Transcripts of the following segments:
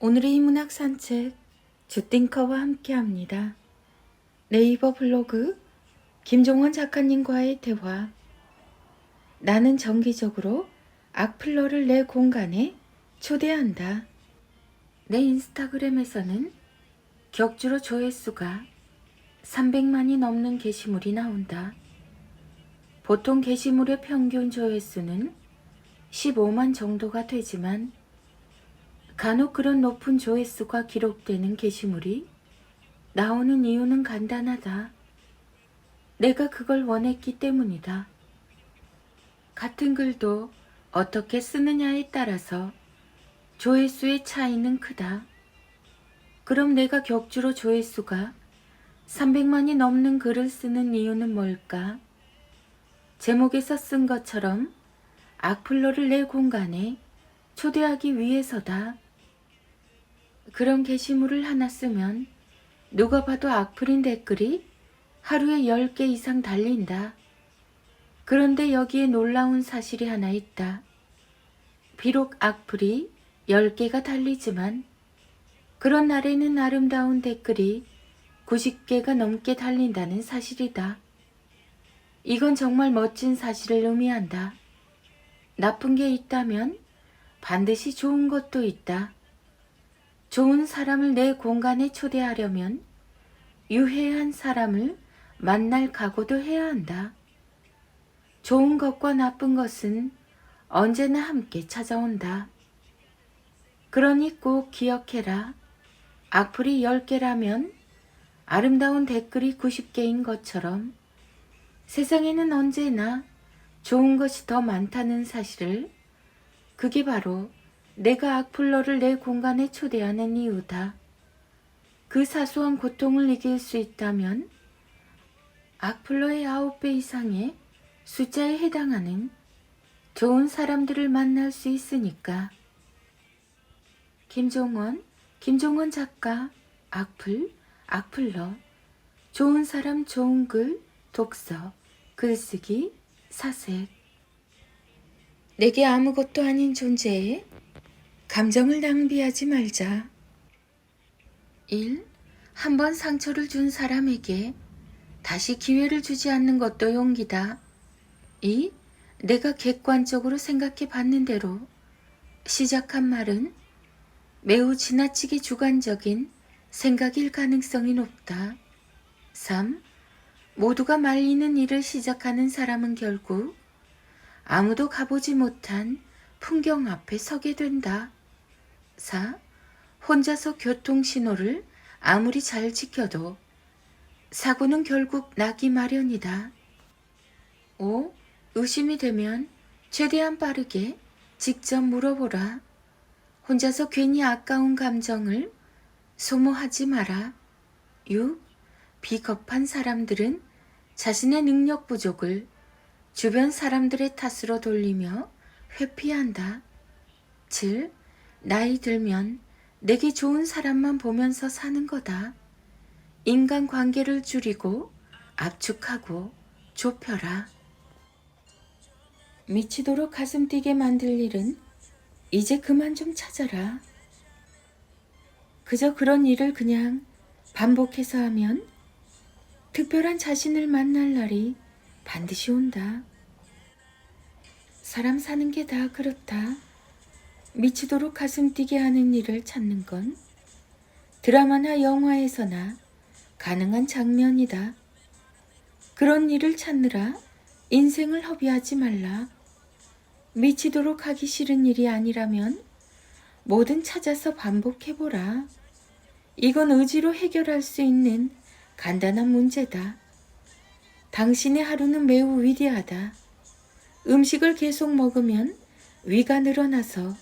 오늘의 인문학 산책 주띵커와 함께합니다. 네이버 블로그 김종원 작가님과의 대화 나는 정기적으로 악플러를 내 공간에 초대한다. 내 인스타그램에서는 격주로 조회수가 300만이 넘는 게시물이 나온다. 보통 게시물의 평균 조회수는 15만 정도가 되지만 간혹 그런 높은 조회수가 기록되는 게시물이 나오는 이유는 간단하다. 내가 그걸 원했기 때문이다. 같은 글도 어떻게 쓰느냐에 따라서 조회수의 차이는 크다. 그럼 내가 격주로 조회수가 300만이 넘는 글을 쓰는 이유는 뭘까? 제목에서 쓴 것처럼 악플러를 내 공간에 초대하기 위해서다. 그런 게시물을 하나 쓰면 누가 봐도 악플인 댓글이 하루에 10개 이상 달린다. 그런데 여기에 놀라운 사실이 하나 있다. 비록 악플이 10개가 달리지만 그런 날에는 아름다운 댓글이 90개가 넘게 달린다는 사실이다. 이건 정말 멋진 사실을 의미한다. 나쁜 게 있다면 반드시 좋은 것도 있다. 좋은 사람을 내 공간에 초대하려면 유해한 사람을 만날 각오도 해야 한다. 좋은 것과 나쁜 것은 언제나 함께 찾아온다. 그러니 꼭 기억해라. 악플이 10개라면 아름다운 댓글이 90개인 것처럼 세상에는 언제나 좋은 것이 더 많다는 사실을 그게 바로 내가 악플러를 내 공간에 초대하는 이유다. 그 사소한 고통을 이길 수 있다면 악플러의 아홉 배 이상의 숫자에 해당하는 좋은 사람들을 만날 수 있으니까. 김종원, 김종원 작가, 악플, 악플러, 좋은 사람, 좋은 글, 독서, 글쓰기, 사색. 내게 아무것도 아닌 존재에 감정을 낭비하지 말자. 1. 한 번 상처를 준 사람에게 다시 기회를 주지 않는 것도 용기다. 2. 내가 객관적으로 생각해 봤는 대로 시작한 말은 매우 지나치게 주관적인 생각일 가능성이 높다. 3. 모두가 말리는 일을 시작하는 사람은 결국 아무도 가보지 못한 풍경 앞에 서게 된다. 4. 혼자서 교통신호를 아무리 잘 지켜도 사고는 결국 나기 마련이다. 5. 의심이 되면 최대한 빠르게 직접 물어보라. 혼자서 괜히 아까운 감정을 소모하지 마라. 6. 비겁한 사람들은 자신의 능력 부족을 주변 사람들의 탓으로 돌리며 회피한다. 7. 나이 들면 내게 좋은 사람만 보면서 사는 거다. 인간 관계를 줄이고 압축하고 좁혀라. 미치도록 가슴 뛰게 만들 일은 이제 그만 좀 찾아라. 그저 그런 일을 그냥 반복해서 하면 특별한 자신을 만날 날이 반드시 온다. 사람 사는 게 다 그렇다. 미치도록 가슴 뛰게 하는 일을 찾는 건 드라마나 영화에서나 가능한 장면이다. 그런 일을 찾느라 인생을 허비하지 말라. 미치도록 하기 싫은 일이 아니라면 뭐든 찾아서 반복해보라. 이건 의지로 해결할 수 있는 간단한 문제다. 당신의 하루는 매우 위대하다. 음식을 계속 먹으면 위가 늘어나서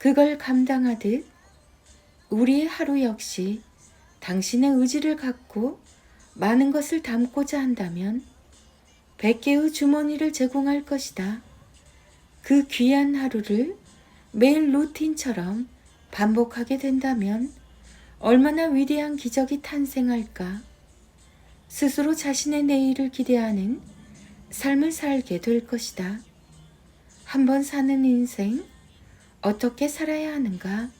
그걸 감당하듯 우리의 하루 역시 당신의 의지를 갖고 많은 것을 담고자 한다면 100개의 주머니를 제공할 것이다. 그 귀한 하루를 매일 루틴처럼 반복하게 된다면 얼마나 위대한 기적이 탄생할까? 스스로 자신의 내일을 기대하는 삶을 살게 될 것이다. 한번 사는 인생, 어떻게 살아야 하는가?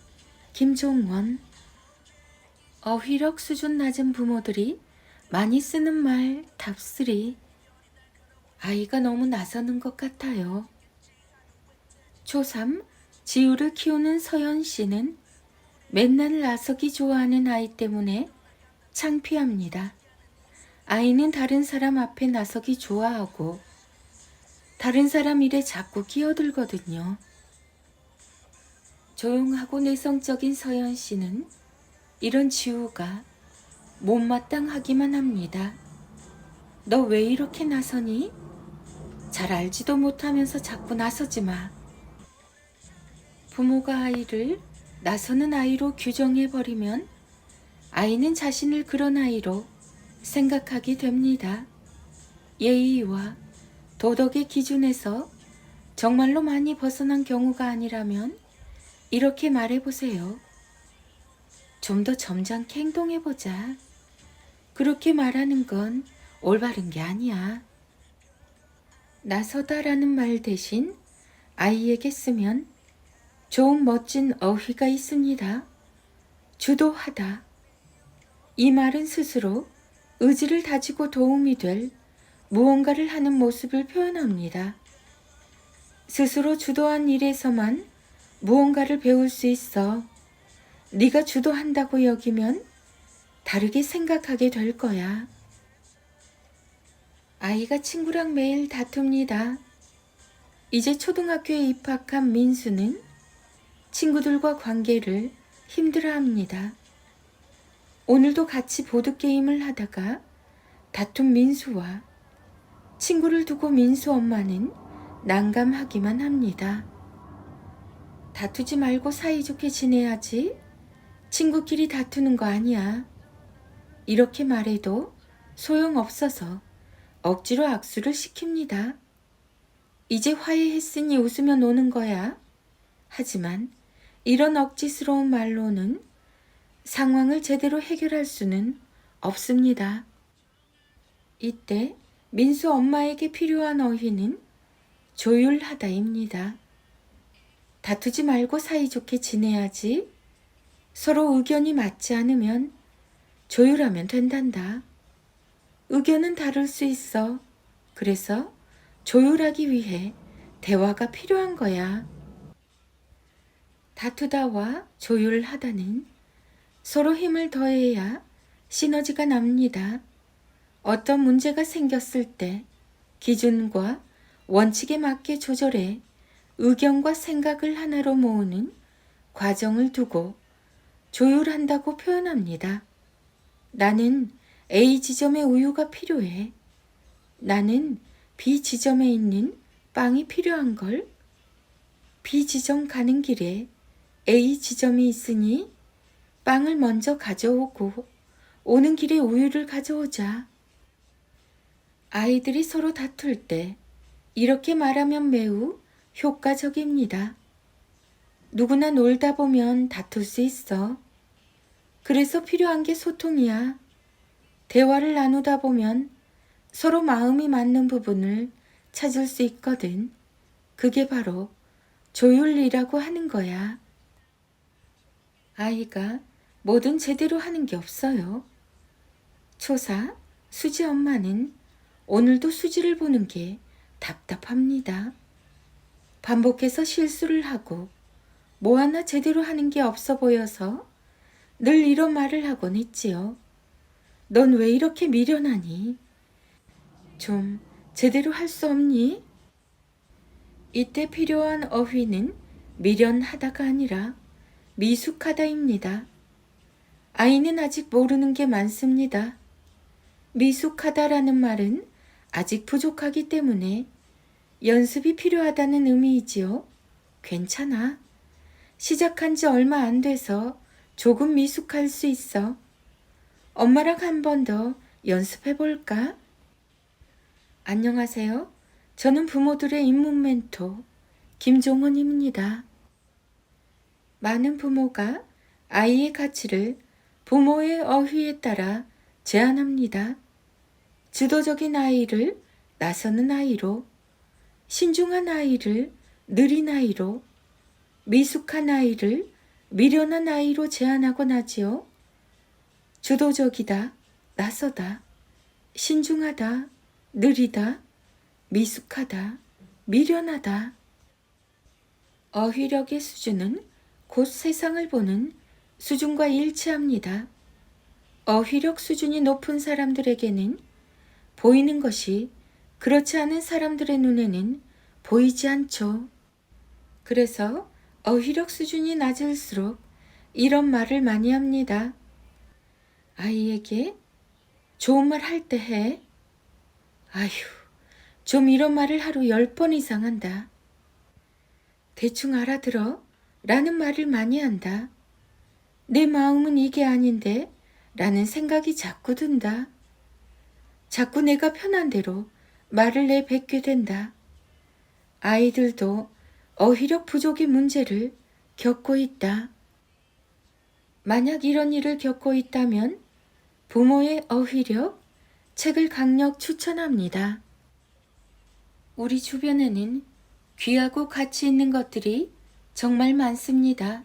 김종원 어휘력 수준 낮은 부모들이 많이 쓰는 말 답쓰리 아이가 너무 나서는 것 같아요. 초3 지우를 키우는 서연 씨는 맨날 나서기 좋아하는 아이 때문에 창피합니다. 아이는 다른 사람 앞에 나서기 좋아하고 다른 사람 일에 자꾸 끼어들거든요. 조용하고 내성적인 서연 씨는 이런 지우가 못마땅하기만 합니다. 너 왜 이렇게 나서니? 잘 알지도 못하면서 자꾸 나서지 마. 부모가 아이를 나서는 아이로 규정해버리면 아이는 자신을 그런 아이로 생각하게 됩니다. 예의와 도덕의 기준에서 정말로 많이 벗어난 경우가 아니라면 이렇게 말해보세요. 좀 더 점잖게 행동해보자. 그렇게 말하는 건 올바른 게 아니야. 나서다라는 말 대신 아이에게 쓰면 좋은 멋진 어휘가 있습니다. 주도하다. 이 말은 스스로 의지를 다지고 도움이 될 무언가를 하는 모습을 표현합니다. 스스로 주도한 일에서만 무언가를 배울 수 있어. 네가 주도한다고 여기면 다르게 생각하게 될 거야. 아이가 친구랑 매일 다툽니다. 이제 초등학교에 입학한 민수는 친구들과 관계를 힘들어합니다. 오늘도 같이 보드게임을 하다가 다툰 민수와 친구를 두고 민수 엄마는 난감하기만 합니다. 다투지 말고 사이좋게 지내야지. 친구끼리 다투는 거 아니야. 이렇게 말해도 소용없어서 억지로 악수를 시킵니다. 이제 화해했으니 웃으며 노는 거야. 하지만 이런 억지스러운 말로는 상황을 제대로 해결할 수는 없습니다. 이때 민수 엄마에게 필요한 어휘는 조율하다입니다. 다투지 말고 사이좋게 지내야지. 서로 의견이 맞지 않으면 조율하면 된단다. 의견은 다를 수 있어. 그래서 조율하기 위해 대화가 필요한 거야. 다투다와 조율하다는 서로 힘을 더해야 시너지가 납니다. 어떤 문제가 생겼을 때 기준과 원칙에 맞게 조절해 의견과 생각을 하나로 모으는 과정을 두고 조율한다고 표현합니다. 나는 A 지점에 우유가 필요해. 나는 B 지점에 있는 빵이 필요한 걸. B 지점 가는 길에 A 지점이 있으니 빵을 먼저 가져오고 오는 길에 우유를 가져오자. 아이들이 서로 다툴 때 이렇게 말하면 매우 효과적입니다. 누구나 놀다 보면 다툴 수 있어. 그래서 필요한 게 소통이야. 대화를 나누다 보면 서로 마음이 맞는 부분을 찾을 수 있거든. 그게 바로 조율이라고 하는 거야. 아이가 뭐든 제대로 하는 게 없어요. 초사, 수지 엄마는 오늘도 수지를 보는 게 답답합니다. 반복해서 실수를 하고 뭐 하나 제대로 하는 게 없어 보여서 늘 이런 말을 하곤 했지요. 넌 왜 이렇게 미련하니? 좀 제대로 할 수 없니? 이때 필요한 어휘는 미련하다가 아니라 미숙하다입니다. 아이는 아직 모르는 게 많습니다. 미숙하다라는 말은 아직 부족하기 때문에 연습이 필요하다는 의미이지요. 괜찮아. 시작한 지 얼마 안 돼서 조금 미숙할 수 있어. 엄마랑 한 번 더 연습해 볼까? 안녕하세요. 저는 부모들의 입문 멘토 김종원입니다. 많은 부모가 아이의 가치를 부모의 어휘에 따라 제한합니다. 주도적인 아이를 나서는 아이로, 신중한 아이를 느린 아이로, 미숙한 아이를 미련한 아이로 제안하곤 하지요. 주도적이다, 나서다, 신중하다, 느리다, 미숙하다, 미련하다. 어휘력의 수준은 곧 세상을 보는 수준과 일치합니다. 어휘력 수준이 높은 사람들에게는 보이는 것이 그렇지 않은 사람들의 눈에는 보이지 않죠. 그래서 어휘력 수준이 낮을수록 이런 말을 많이 합니다. 아이에게 좋은 말 할 때 해. 아휴, 좀 이런 말을 하루 열 번 이상 한다. 대충 알아들어 라는 말을 많이 한다. 내 마음은 이게 아닌데 라는 생각이 자꾸 든다. 자꾸 내가 편한 대로 말을 내뱉게 된다. 아이들도 어휘력 부족의 문제를 겪고 있다. 만약 이런 일을 겪고 있다면 부모의 어휘력 책을 강력 추천합니다. 우리 주변에는 귀하고 가치 있는 것들이 정말 많습니다.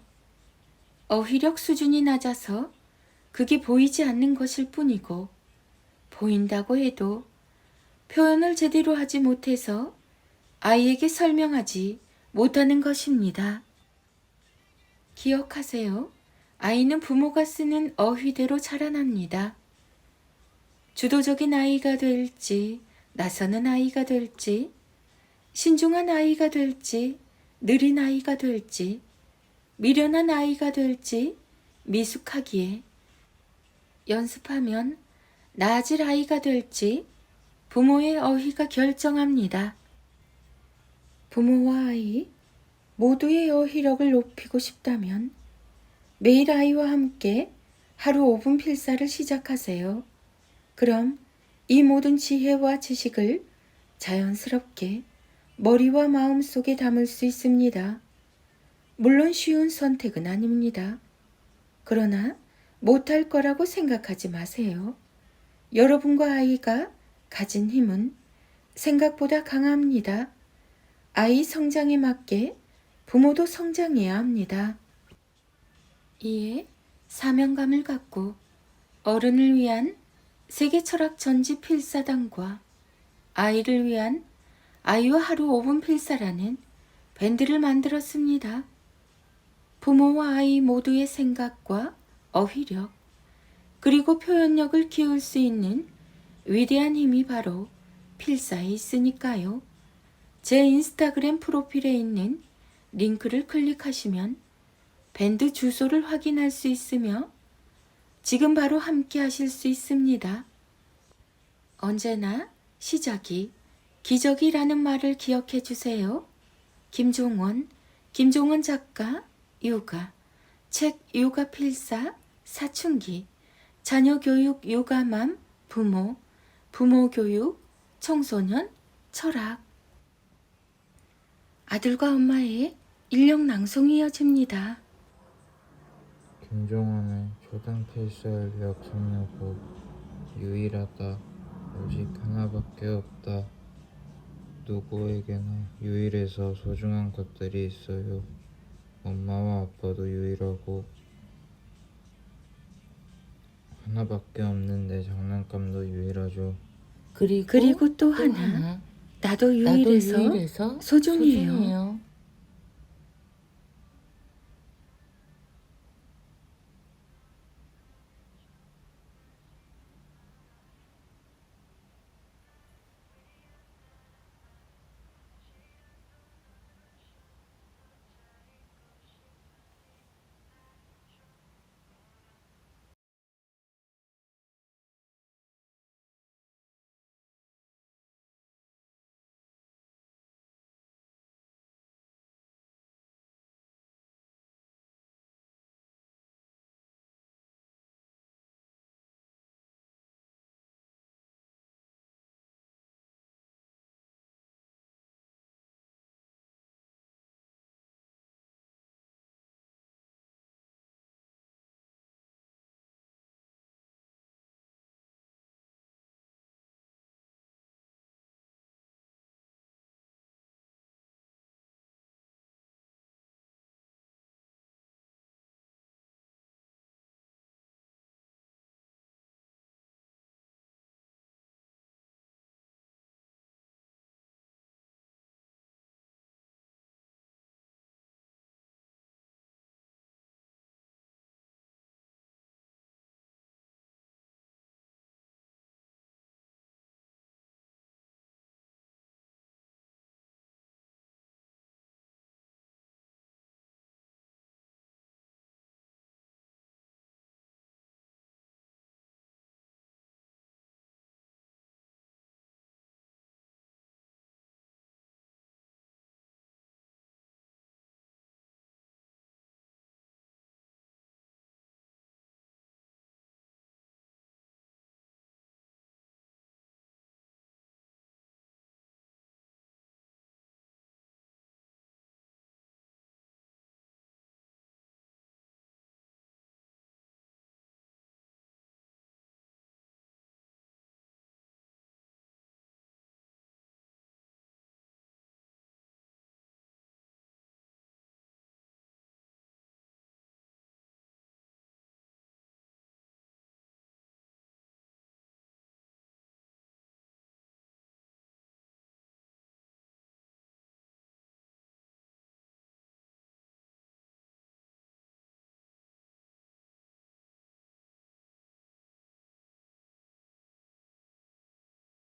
어휘력 수준이 낮아서 그게 보이지 않는 것일 뿐이고, 보인다고 해도 표현을 제대로 하지 못해서 아이에게 설명하지 못하는 것입니다. 기억하세요. 아이는 부모가 쓰는 어휘대로 자라납니다. 주도적인 아이가 될지, 나서는 아이가 될지, 신중한 아이가 될지, 느린 아이가 될지, 미련한 아이가 될지, 미숙하기에 연습하면 나아질 아이가 될지 부모의 어휘가 결정합니다. 부모와 아이 모두의 어휘력을 높이고 싶다면 매일 아이와 함께 하루 5분 필사를 시작하세요. 그럼 이 모든 지혜와 지식을 자연스럽게 머리와 마음 속에 담을 수 있습니다. 물론 쉬운 선택은 아닙니다. 그러나 못할 거라고 생각하지 마세요. 여러분과 아이가 가진 힘은 생각보다 강합니다. 아이 성장에 맞게 부모도 성장해야 합니다. 이에 사명감을 갖고 어른을 위한 세계 철학 전지 필사단과 아이를 위한 아이와 하루 5분 필사라는 밴드를 만들었습니다. 부모와 아이 모두의 생각과 어휘력, 그리고 표현력을 키울 수 있는 위대한 힘이 바로 필사에 있으니까요. 제 인스타그램 프로필에 있는 링크를 클릭하시면 밴드 주소를 확인할 수 있으며 지금 바로 함께 하실 수 있습니다. 언제나 시작이 기적이라는 말을 기억해 주세요. 김종원, 김종원 작가, 요가, 책 요가 필사, 사춘기, 자녀 교육 요가맘, 부모, 부모 교육, 청소년, 철학. 아들과 엄마의 인력 낭송이 이어집니다. 김종원의 초등 필사인력 참여곡 유일하다 오직 하나밖에 없다 누구에게나 유일해서 소중한 것들이 있어요 엄마와 아빠도 유일하고 하나밖에 없는 내 장난감도 유일하죠 그리고, 그리고 또또 하나, 나도 나도 유일해서 유일해서 소중해요. 소중해요.